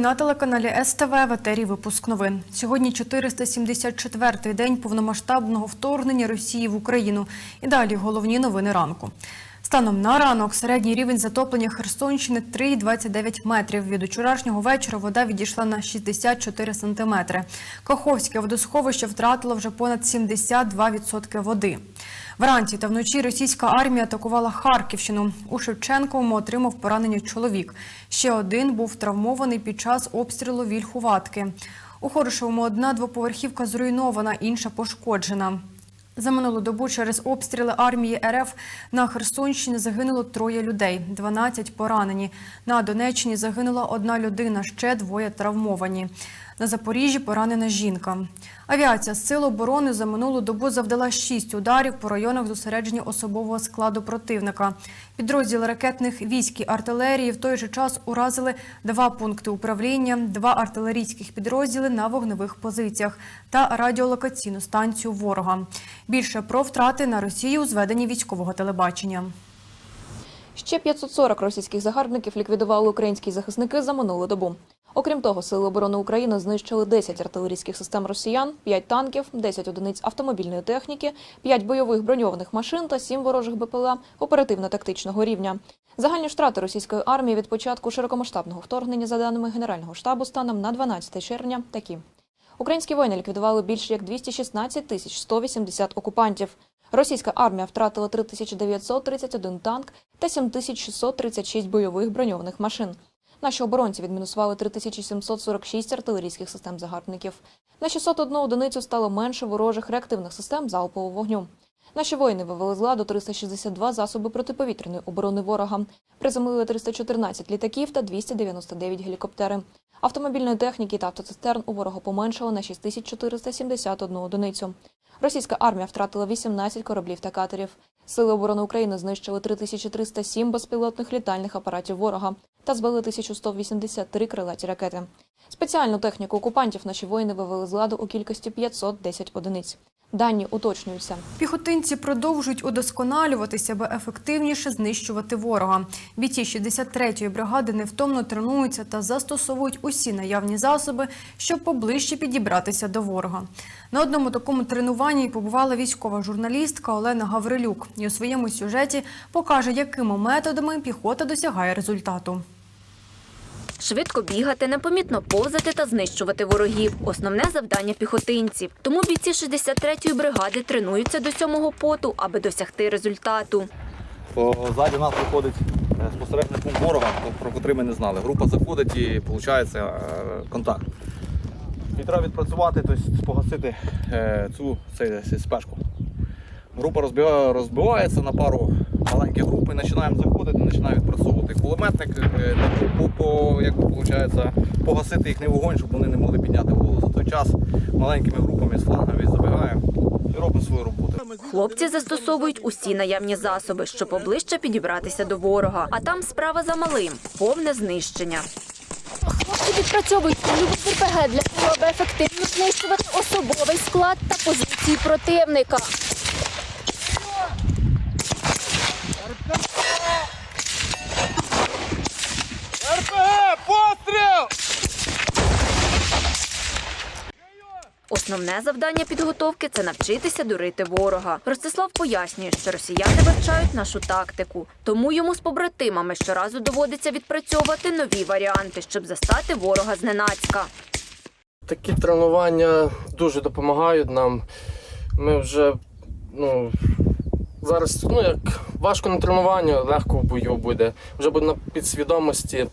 На телеканалі СТВ в етері випуск новин. Сьогодні 474-й день повномасштабного вторгнення Росії в Україну. І далі головні новини ранку. Станом на ранок середній рівень затоплення Херсонщини 3,29 метрів. Від учорашнього вечора вода відійшла на 64 сантиметри. Каховське водосховище втратило вже понад 72% води. Вранці та вночі російська армія атакувала Харківщину. У Шевченковому отримав поранення чоловік. Ще один був травмований під час обстрілу Вільхуватки. У Хорошевому одна двоповерхівка зруйнована, інша пошкоджена. За минулу добу через обстріли армії РФ на Херсонщині загинуло троє людей, 12 поранені. На Донеччині загинула одна людина, ще двоє травмовані. На Запоріжжі поранена жінка. Авіація Сил оборони за минулу добу завдала шість ударів по районах зосередження особового складу противника. Підрозділи ракетних військ і артилерії в той же час уразили два пункти управління, два артилерійських підрозділи на вогневих позиціях та радіолокаційну станцію ворога. Більше про втрати на Росії у зведенні військового телебачення. Ще 540 російських загарбників ліквідували українські захисники за минулу добу. Окрім того, Сили оборони України знищили 10 артилерійських систем росіян, 5 танків, 10 одиниць автомобільної техніки, 5 бойових броньованих машин та 7 ворожих БПЛА оперативно-тактичного рівня. Загальні втрати російської армії від початку широкомасштабного вторгнення, за даними Генерального штабу, станом на 12 червня такі. Українські воїни ліквідували більше як 216 тисяч 180 окупантів. Російська армія втратила 3931 танк та 7636 бойових броньованих машин. Наші оборонці відмінусували 3746 артилерійських систем загарбників. На 601 одиницю стало менше ворожих реактивних систем залпового вогню. Наші воїни вивели з ладу 362 засоби протиповітряної оборони ворога, приземлили 314 літаків та 299 гелікоптери. Автомобільної техніки та автоцистерн у ворога поменшало на 6471 одиницю. Російська армія втратила 18 кораблів та катерів. Сили оборони України знищили 3307 безпілотних літальних апаратів ворога та збили 1183 крилаті ракети. Спеціальну техніку окупантів наші воїни вивели з ладу у кількості 510 одиниць. Дані уточнюються. Піхотинці продовжують удосконалюватися, аби ефективніше знищувати ворога. Бійці 63-ї бригади невтомно тренуються та застосовують усі наявні засоби, щоб поближче підібратися до ворога. На одному такому тренуванні побувала військова журналістка Олена Гаврилюк і у своєму сюжеті покаже, якими методами піхота досягає результату. Швидко бігати, непомітно повзати та знищувати ворогів основне завдання піхотинців. Тому бійці 63-ї бригади тренуються до сьомого поту, аби досягти результату. Ззаді нас виходить е, спостережний пункт ворога, про котрий ми не знали. Група заходить і виходить контакт. І треба відпрацювати, тобто погасити е, цю цей спешку. Група розбивається на пару маленьких груп і починаємо заходити, починаємо відпрацьовувати. Кулеметник е, по, по, як виходить, погасити їхній вогонь, щоб вони не могли підняти голову. За той час маленькими групами з флангами забігаємо і робимо свою роботу. Хлопці застосовують усі наявні засоби, щоб поближче підібратися до ворога. А там справа за малим повне знищення. Хлопці відпрацьовують польову РПГ для того, аби ефективно знищувати особовий склад та позиції противника. Основне завдання підготовки це навчитися дурити ворога. Ростислав пояснює, що росіяни вивчають нашу тактику, тому йому з побратимами щоразу доводиться відпрацьовувати нові варіанти, щоб застати ворога зненацька. Такі тренування дуже допомагають нам. Ми вже ну, зараз ну, як важко на тренуванні, легко в бою буде. Вже буде на підсвідомості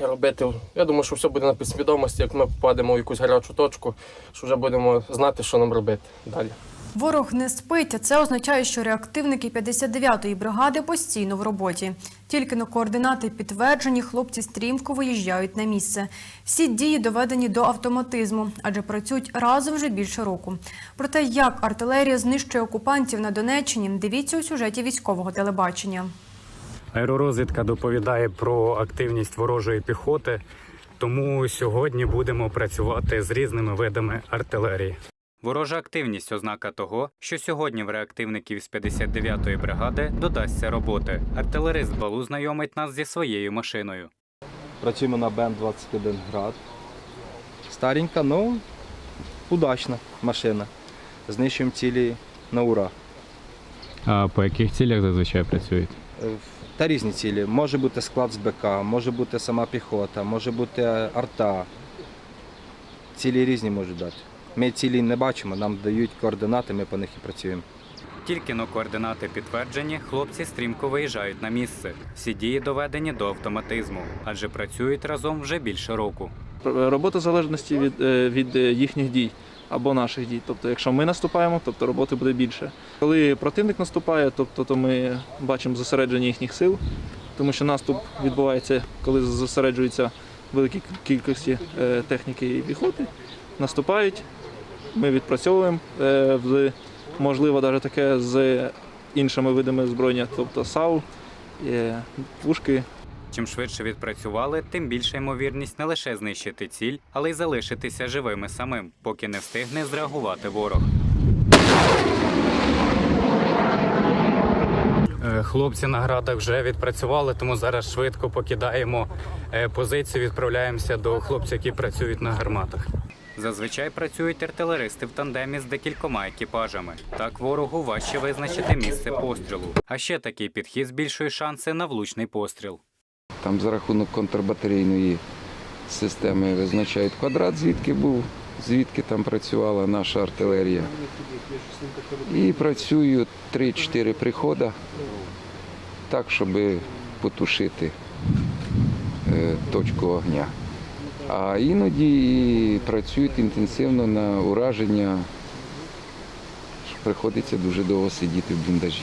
робити. Я думаю, що все буде на підсвідомості, як ми попадемо в якусь гарячу точку, що вже будемо знати, що нам робити далі. Ворог не спить, це означає, що реактивники 59-ї бригади постійно в роботі. Тільки на координати підтверджені, хлопці стрімко виїжджають на місце. Всі дії доведені до автоматизму, адже працюють разом вже більше року. Про те, як артилерія знищує окупантів на Донеччині, дивіться у сюжеті військового телебачення. Аеророзвідка доповідає про активність ворожої піхоти, тому сьогодні будемо працювати з різними видами артилерії. Ворожа активність ознака того, що сьогодні в реактивників з 59-ї бригади додасться роботи. Артилерист Балу знайомить нас зі своєю машиною. Працюємо на БМ-21 град. Старенька, але удачна машина. Знищуємо цілі на ура. А по яких цілях зазвичай працюєте? Та різні цілі. Може бути склад з БК, може бути сама піхота, може бути арта. Цілі різні можуть дати. Ми цілі не бачимо, нам дають координати, ми по них і працюємо. Тільки но координати підтверджені, хлопці стрімко виїжджають на місце. Всі дії доведені до автоматизму, адже працюють разом вже більше року. Робота в залежності від, е, від е, їхніх дій або наших дій. Тобто, якщо ми наступаємо, тобто роботи буде більше. Коли противник наступає, тобто то ми бачимо зосередження їхніх сил, тому що наступ відбувається, коли зосереджуються великі кількості е, техніки і піхоти. Наступають, ми відпрацьовуємо е, можливо, навіть таке з іншими видами озброєння, тобто САУ, е, пушки, Чим швидше відпрацювали, тим більша ймовірність не лише знищити ціль, але й залишитися живими самим, поки не встигне зреагувати ворог. Е, Хлопці на градах вже відпрацювали, тому зараз швидко покидаємо е, позицію, відправляємося до хлопців, які працюють на гарматах. Зазвичай працюють артилеристи в тандемі з декількома екіпажами. Так ворогу важче визначити місце пострілу. А ще такий підхід збільшує шанси на влучний постріл. Там за рахунок контрбатарейної системи визначають квадрат, звідки був, звідки там працювала наша артилерія. І працюють 3-4 приходи так, щоб потушити е, точку огня. А іноді працюють інтенсивно на ураження, що приходиться дуже довго сидіти в бліндажі.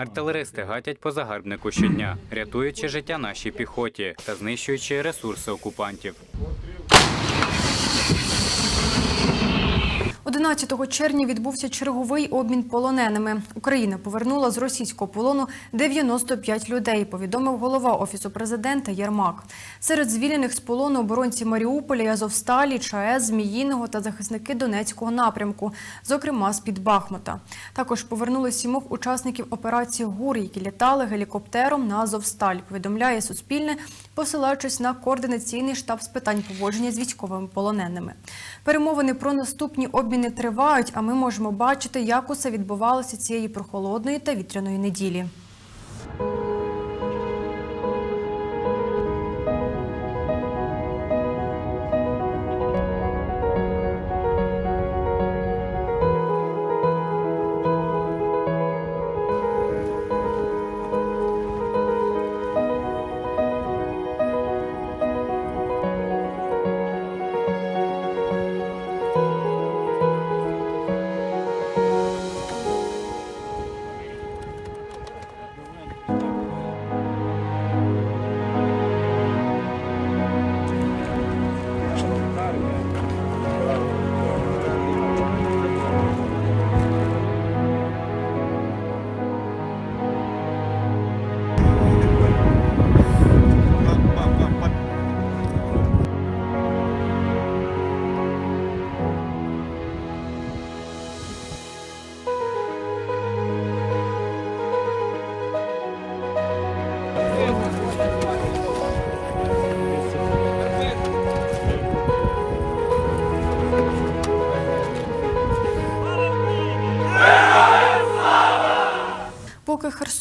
Артилеристи гатять по загарбнику щодня, рятуючи життя нашій піхоті та знищуючи ресурси окупантів. 11 червня відбувся черговий обмін полоненими. Україна повернула з російського полону 95 людей, повідомив голова офісу президента Єрмак. Серед звільнених з полону оборонці Маріуполя, Азовсталі, ЧАЕС, Зміїного та захисники Донецького напрямку, зокрема з під Бахмута. Також повернули сімох учасників операції ГУР, які літали гелікоптером на Азовсталь. Повідомляє Суспільне, посилаючись на координаційний штаб з питань поводження з військовими полоненими. Перемовини про наступні обміни тривають, а ми можемо бачити, як усе відбувалося цієї прохолодної та вітряної неділі.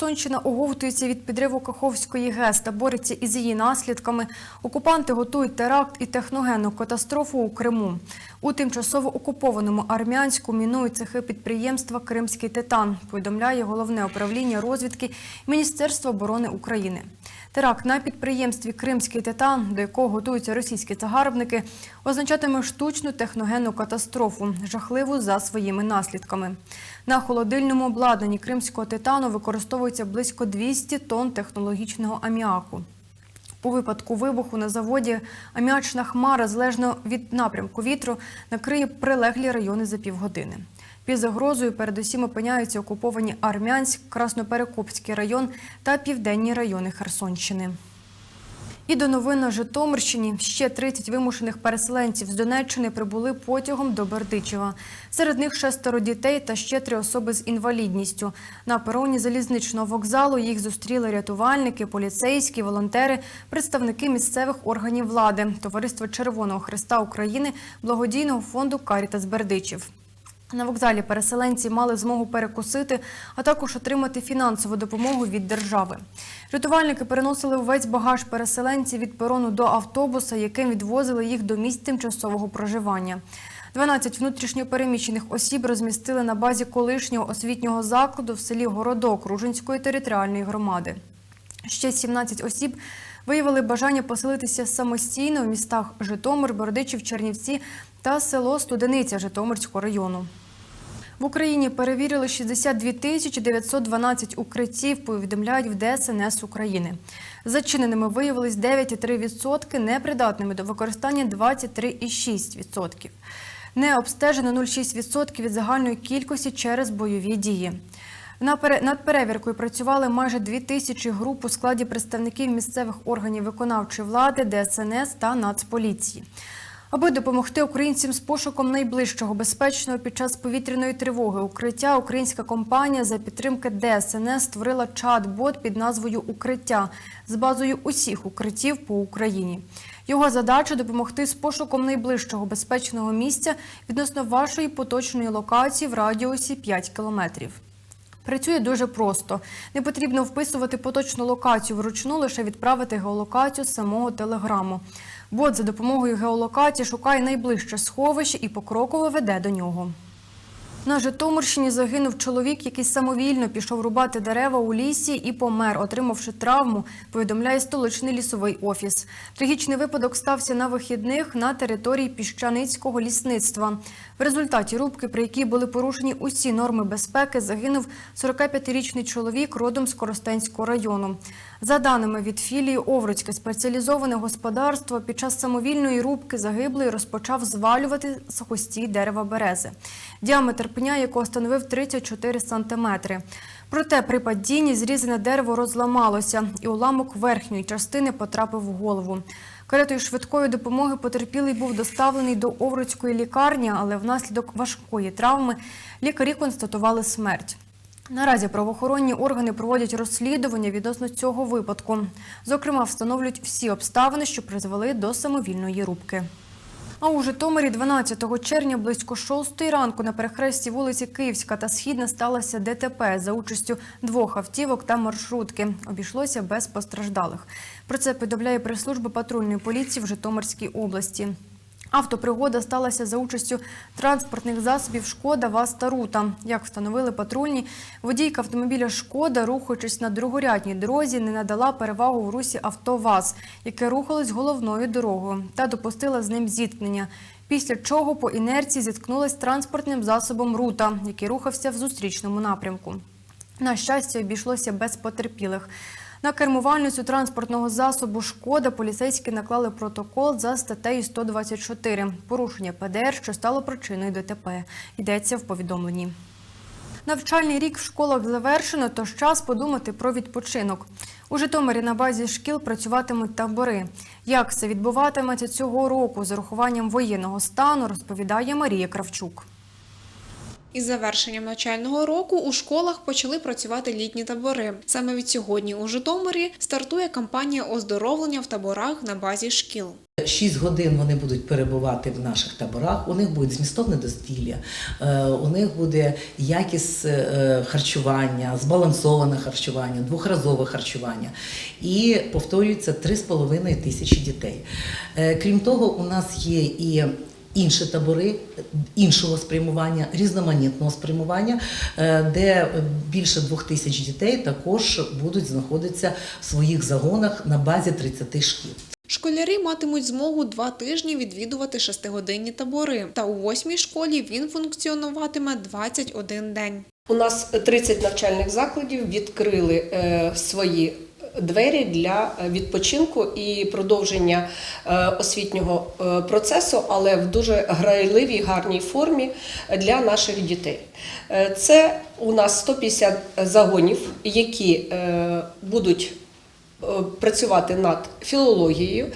Херсонщина оговтується від підриву Каховської ГЕС та бореться із її наслідками, окупанти готують теракт і техногенну катастрофу у Криму. У тимчасово окупованому Армянську мінують цехи підприємства Кримський титан, повідомляє головне управління розвідки Міністерства оборони України. Теракт на підприємстві Кримський титан, до якого готуються російські загарбники, означатиме штучну техногенну катастрофу, жахливу за своїми наслідками. На холодильному обладнанні кримського титану використовується близько 200 тонн технологічного аміаку. У випадку вибуху на заводі аміачна хмара, залежно від напрямку вітру, накриє прилеглі райони за півгодини. Під загрозою передусім опиняються окуповані Армянськ, Красноперекопський район та південні райони Херсонщини. І до новин Житомирщині ще 30 вимушених переселенців з Донеччини прибули потягом до Бердичева. Серед них шестеро дітей та ще три особи з інвалідністю. На пероні залізничного вокзалу їх зустріли рятувальники, поліцейські, волонтери, представники місцевих органів влади, Товариство Червоного Христа України, благодійного фонду Карітас Бердичів. На вокзалі переселенці мали змогу перекусити, а також отримати фінансову допомогу від держави. Рятувальники переносили увесь багаж переселенців від перону до автобуса, яким відвозили їх до місць тимчасового проживання. 12 внутрішньопереміщених осіб розмістили на базі колишнього освітнього закладу в селі Городок Ружинської територіальної громади. Ще 17 осіб виявили бажання поселитися самостійно в містах Житомир, Бородичів, Чернівці та село Студениця Житомирського району. В Україні перевірили 62 тисячі 912 укриттів, повідомляють в ДСНС України. Зачиненими виявились 9,3%, непридатними до використання 23,6%. Не обстежено 0,6% від загальної кількості через бойові дії. На Над перевіркою працювали майже дві тисячі груп у складі представників місцевих органів виконавчої влади, ДСНС та Нацполіції. Аби допомогти українцям з пошуком найближчого безпечного під час повітряної тривоги укриття, українська компанія за підтримки ДСНС створила чат-бот під назвою Укриття з базою усіх укриттів по Україні. Його задача допомогти з пошуком найближчого безпечного місця відносно вашої поточної локації в радіусі 5 кілометрів. Працює дуже просто. Не потрібно вписувати поточну локацію вручну, лише відправити геолокацію з самого телеграму. Бот за допомогою геолокації шукає найближче сховище і покроково веде до нього. На Житомирщині загинув чоловік, який самовільно пішов рубати дерева у лісі і помер, отримавши травму, повідомляє столичний лісовий офіс. Трагічний випадок стався на вихідних на території піщаницького лісництва. В результаті рубки, при якій були порушені усі норми безпеки, загинув 45-річний чоловік родом з Коростенського району. За даними від філії Овруцьке спеціалізоване господарство, під час самовільної рубки загиблий розпочав звалювати з хості дерева берези. Діаметр пня, якого становив 34 сантиметри. Проте при падінні зрізане дерево розламалося, і уламок верхньої частини потрапив в голову. Каретою швидкої допомоги потерпілий був доставлений до Овруцької лікарні, але внаслідок важкої травми лікарі констатували смерть. Наразі правоохоронні органи проводять розслідування відносно цього випадку. Зокрема, встановлюють всі обставини, що призвели до самовільної рубки. А у Житомирі 12 червня близько 6 ранку на перехресті вулиці Київська та Східна сталося ДТП за участю двох автівок та маршрутки. Обійшлося без постраждалих. Про це повідомляє прес-служба патрульної поліції в Житомирській області. Автопригода сталася за участю транспортних засобів «Шкода», «ВАЗ» та «Рута». Як встановили патрульні, водійка автомобіля «Шкода», рухаючись на другорядній дорозі, не надала перевагу в русі авто «ВАЗ», яке рухалось головною дорогою та допустила з ним зіткнення. Після чого по інерції зіткнулась транспортним засобом «Рута», який рухався в зустрічному напрямку. На щастя, обійшлося без потерпілих. На кермувальницю транспортного засобу «Шкода» поліцейські наклали протокол за статтею 124 – порушення ПДР, що стало причиною ДТП. Йдеться в повідомленні. Навчальний рік в школах завершено, тож час подумати про відпочинок. У Житомирі на базі шкіл працюватимуть табори. Як це відбуватиметься цього року з урахуванням воєнного стану, розповідає Марія Кравчук. Із завершенням навчального року у школах почали працювати літні табори. Саме від сьогодні у Житомирі стартує кампанія оздоровлення в таборах на базі шкіл. Шість годин вони будуть перебувати в наших таборах. У них буде змістовне дозвілля, е, у них буде якість е, харчування, збалансоване харчування, двохразове харчування. І повторюється 3,5 тисячі дітей. Е, Крім того, у нас є і Інші табори іншого спрямування, різноманітного спрямування, е, де більше двох тисяч дітей також будуть знаходитися в своїх загонах на базі 30 шкіл. Школярі матимуть змогу два тижні відвідувати шестигодинні табори. Та у восьмій школі він функціонуватиме 21 день. У нас 30 навчальних закладів відкрили е, свої двері для відпочинку і продовження е, освітнього е, процесу, але в дуже грайливій, гарній формі для наших дітей. Е, Це у нас 150 загонів, які е, будуть е, працювати над філологією,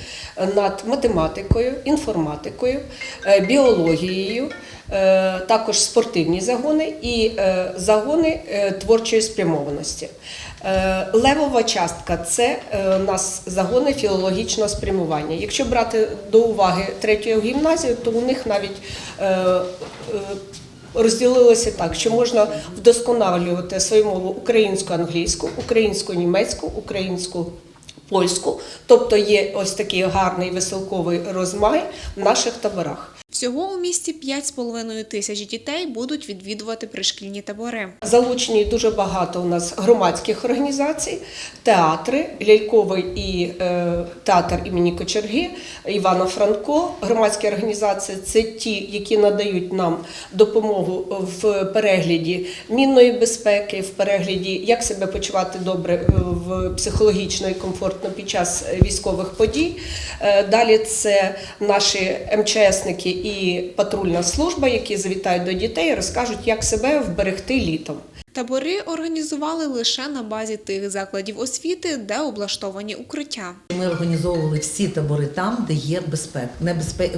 над математикою, інформатикою, е, біологією, е, також спортивні загони і е, загони е, творчої спрямованості. Е, Левова частка це е, у нас загони філологічного спрямування. Якщо брати до уваги третю гімназію, то у них навіть е, е, розділилося так, що можна вдосконалювати свою мову українську, англійську, українську, німецьку, українську. Польську, тобто є ось такий гарний веселковий розмай в наших таборах. Всього у місті 5,5 тисяч дітей будуть відвідувати пришкільні табори. Залучені дуже багато у нас громадських організацій, театри, ляльковий і е, театр імені Кочерги, Івана Франко. Громадські організації це ті, які надають нам допомогу в перегляді мінної безпеки, в перегляді, як себе почувати добре е, в психологічно і комфортно під час військових подій. Е, Далі це наші МЧСники і патрульна служба, які завітають до дітей розкажуть, як себе вберегти літом. Табори організували лише на базі тих закладів освіти, де облаштовані укриття. Ми організовували всі табори там, де є безпек,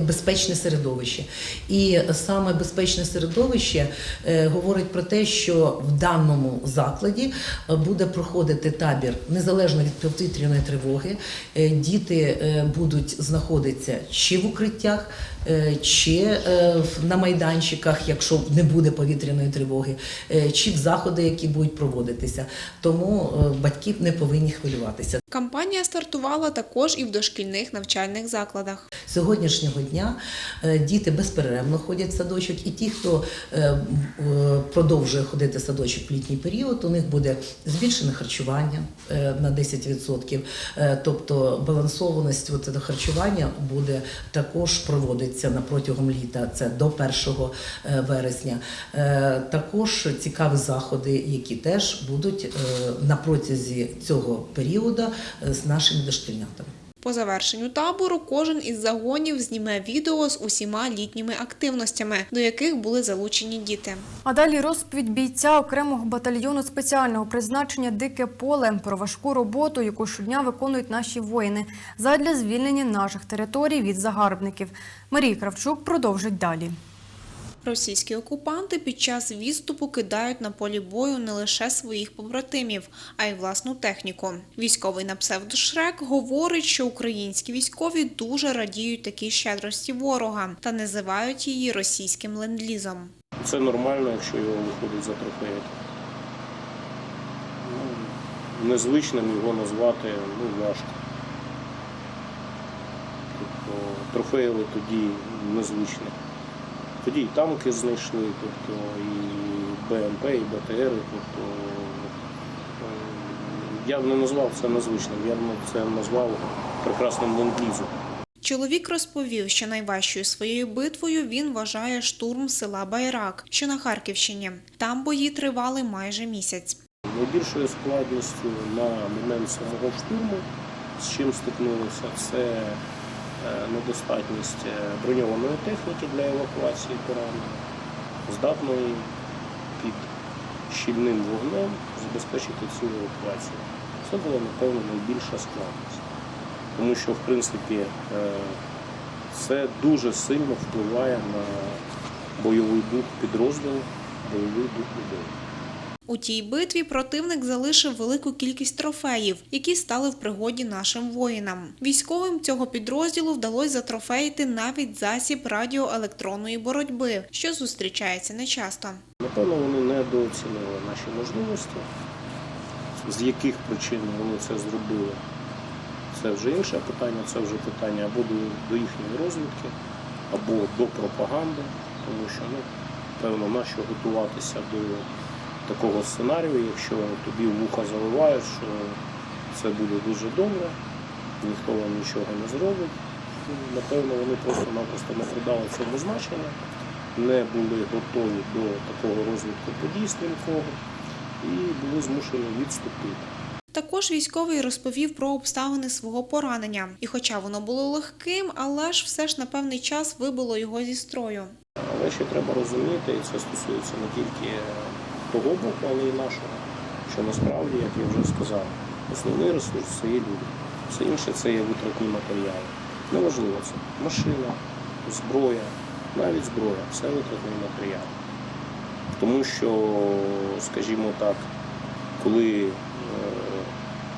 безпечне середовище. І саме безпечне середовище е, говорить про те, що в даному закладі е, буде проходити табір незалежно від повітряної тривоги. Е, Діти будуть знаходитися чи в укриттях, чи на майданчиках, якщо не буде повітряної тривоги, чи в заходи, які будуть проводитися. Тому е, батьки не повинні хвилюватися. Кампанія стартувала також і в дошкільних навчальних закладах. Сьогоднішнього дня е, діти безперервно ходять в садочок, і ті, хто е, продовжує ходити в садочок в літній період, у них буде збільшене харчування е, на 10%. Е, Тобто балансованість харчування буде також проводитися на протягом літа, це до 1 е, вересня. Також цікаві заходи, які теж будуть на протязі цього періоду з нашими дошкільнятами. По завершенню табору кожен із загонів зніме відео з усіма літніми активностями, до яких були залучені діти. А далі розповідь бійця окремого батальйону спеціального призначення Дике поле про важку роботу, яку щодня виконують наші воїни задля звільнення наших територій від загарбників. Марія Кравчук продовжить далі. Російські окупанти під час відступу кидають на полі бою не лише своїх побратимів, а й власну техніку. Військовий на псевдошрек говорить, що українські військові дуже радіють такій щедрості ворога та називають її російським ленд-лізом. Це нормально, якщо його виходить затрофеїти. Ну, незвичним його назвати ну, важко. Тобто трофеїли тоді незвичне. Тоді і танки знайшли, тобто і БМП, і БТР. Тобто, е, я б не назвав це незвичним, я б це назвав прекрасним ленд-лізом. Чоловік розповів, що найважчою своєю битвою він вважає штурм села Байрак, що на Харківщині. Там бої тривали майже місяць. Найбільшою складністю на момент самого штурму, з чим стикнулися, це недостатність е, броньованої техніки для евакуації поранених, здатної під щільним вогнем забезпечити цю евакуацію. Це була, напевно, найбільша складність. Тому що, в принципі, е, це дуже сильно впливає на бойовий дух підрозділу, бойовий дух людей. У тій битві противник залишив велику кількість трофеїв, які стали в пригоді нашим воїнам. Військовим цього підрозділу вдалося затрофеїти навіть засіб радіоелектронної боротьби, що зустрічається нечасто. Напевно, вони недооцінили наші можливості, з яких причин вони це зробили. Це вже інше питання, це вже питання або до, їхньої розвідки, або до пропаганди, тому що, ну, певно, нащо готуватися до такого сценарію, якщо тобі вуха заливають, що це буде дуже добре, ніхто вам нічого не зробить. Напевно, вони просто-напросто не придали цьому значення, не були готові до такого розвитку подій стрімкого і були змушені відступити. Також військовий розповів про обставини свого поранення, і хоча воно було легким, але ж все ж на певний час вибило його зі строю. Але ще треба розуміти, і це стосується не тільки того боку, але й нашого, що насправді, як я вже сказав, Основний ресурс це є люди. Все інше це є витратні матеріали. Неважливо це машина, зброя, навіть зброя це витратний матеріал. Тому що, скажімо так, коли е,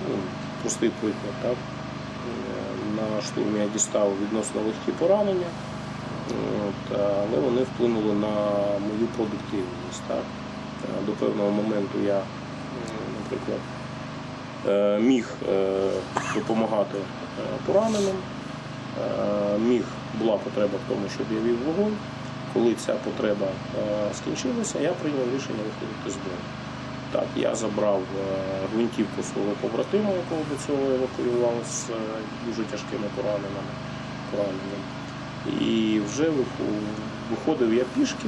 ну, простий приклад, так, е, на штурмі я дістав відносно легкі поранення, але вони вплинули на мою продуктивність. Так. Е, До певного моменту я, наприклад, е, міг е, допомагати пораненим, міг була потреба в тому, щоб я вів вогонь. Коли ця потреба скінчилася, я прийняв рішення виходити з бою. Так, я забрав гвинтівку свого побратима, якого до цього евакуював з дуже тяжкими пораненнями. пораненням. І вже виходив я пішки,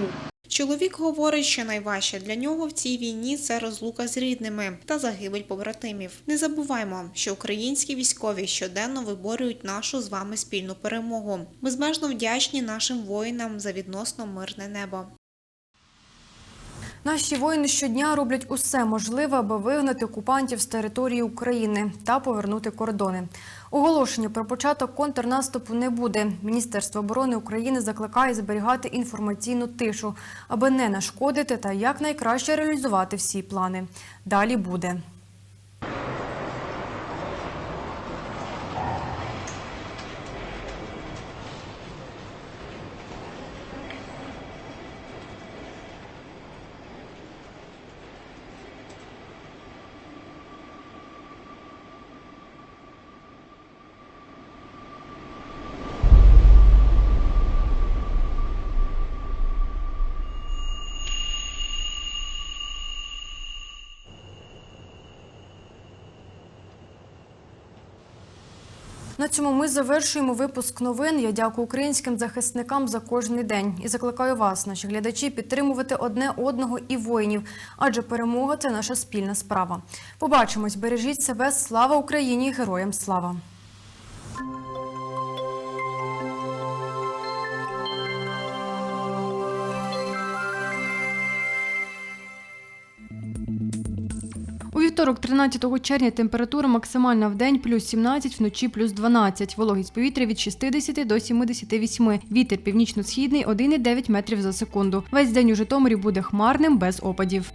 Чоловік говорить, що найважче для нього в цій війні це розлука з рідними та загибель побратимів. Не забуваймо, що українські військові щоденно виборюють нашу з вами спільну перемогу. Безмежно вдячні нашим воїнам за відносно мирне небо. Наші воїни щодня роблять усе можливе, аби вигнати окупантів з території України та повернути кордони. Оголошення про початок контрнаступу не буде. Міністерство оборони України закликає зберігати інформаційну тишу, аби не нашкодити та якнайкраще реалізувати всі плани. Далі буде. На цьому ми завершуємо випуск новин. Я дякую українським захисникам за кожний день і закликаю вас, наші глядачі, підтримувати одне одного і воїнів, адже перемога це наша спільна справа. Побачимось, бережіть себе. Слава Україні! Героям слава! Вівторок, 13 червня, температура максимальна в день плюс 17, вночі плюс 12. Вологість повітря від 60 до 78. Вітер північно-східний 1,9 метрів за секунду. Весь день у Житомирі буде хмарним без опадів.